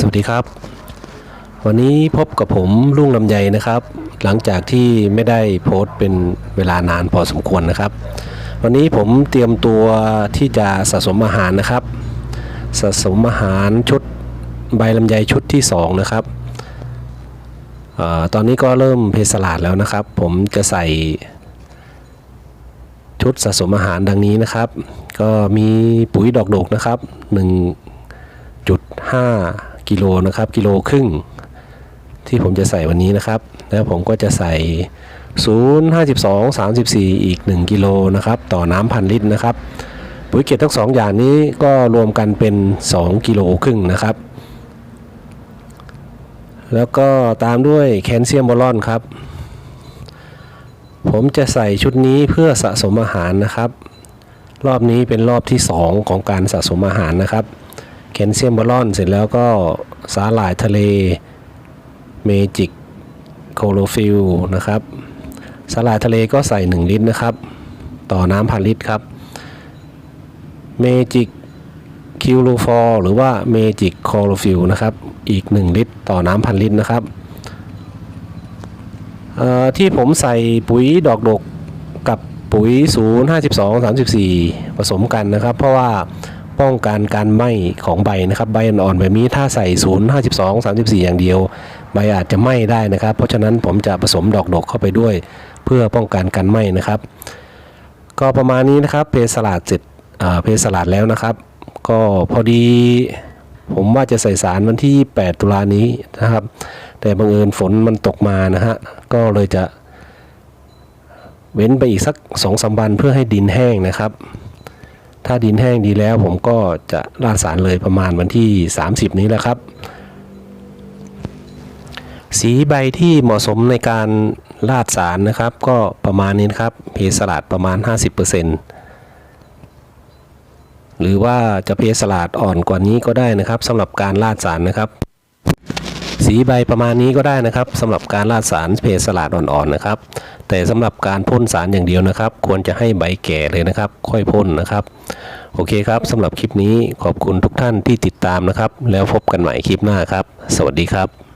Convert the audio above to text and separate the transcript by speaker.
Speaker 1: สวัสดีครับ วันนี้พบกับผมลุงลำไยนะครับ หลังจากที่ไม่ได้โพสต์เป็นเวลานานพอสมควรนะครับ วันนี้ผมเตรียมตัวที่จะสะสมอาหารนะครับ สะสมอาหารชุดใบลำไยชุดที่สองนะครับออตอนนี้ก็เริ่มเพสลาดแล้วนะครับ ผมจะใส่ชุดสะสมอาหารดังนี้นะครับ ก็มีปุ๋ยดอกโดกนะครับ 1.5 กิโลนะครับกิโลครึ่งที่ผมจะใส่วันนี้นะครับ แล้วผมก็จะใส่ 052 34 อีก 1 กิโลนะครับ ต่อน้ำพันลิตรนะครับ ปุ๋ยเกล็ดทั้งสองอย่างนี้ก็รวมกันเป็น 2 กิโลครึ่งนะครับ แล้วก็ตามด้วยแคลเซียมบอลอนครับ ผมจะใส่ชุดนี้เพื่อสะสมอาหารนะครับ รอบนี้เป็นรอบที่ 2 ของการสะสมอาหารนะครับ แคลเซียมบอลอนเสร็จแล้วก็สาหร่ายทะเล เมจิกโคโลฟิลนะครับสาหร่ายทะเลก็ใส่ 1 ลิตรนะครับ ต่อน้ำพันลิตรครับ เมจิกคิวโลฟอร์หรือว่าเมจิกโคโลฟิลนะครับ อีก 1 ลิตร ต่อน้ำพันลิตรนะครับที่ผมใส่ปุ๋ยดอกดกกับปุ๋ย 0 52 34 ผสมกันนะครับ เพราะว่า ป้องกันการไหม้ของใบนะครับใบอ่อนแบบนี้ถ้าใส่ 0 52 34 อย่างเดียว ใบอาจจะไหม้ได้นะครับ เพราะฉะนั้นผมจะผสมดอกดกเข้าไปด้วย เพื่อป้องกันการไหม้นะครับ ก็ประมาณนี้นะครับเพสลัดเสร็จเพสลัดแล้วนะครับ ก็พอดีผมว่าจะใส่สารวันที่ 8 ตุลานี้นะครับ แต่บังเอิญฝนมันตกมานะฮะก็เลยจะเว้นไปอีกสักสองสามวันเพื่อให้ดินแห้งนะครับ ถ้าดินแห้งดีแล้ว ผมก็จะราดสารเลยประมาณวันที่ 30 นี้แหละครับ สีใบที่เหมาะสมในการราดสารนะครับ ก็ประมาณนี้นะครับเพสลัดประมาณ 50%หรือว่าจะเพสลัดอ่อนกว่านี้ก็ได้นะครับสำหรับการราดสารนะครับ สีใบประมาณนี้ก็ได้นะครับสำหรับการราดสารเพสลาดอ่อนๆนะครับ แต่สำหรับการพ่นสารอย่างเดียวนะครับ ควรจะให้ใบแก่เลยนะครับ ค่อยพ่นนะครับ โอเคครับสำหรับคลิปนี้ขอบคุณทุกท่านที่ติดตามนะครับ แล้วพบกันใหม่คลิปหน้าครับ สวัสดีครับ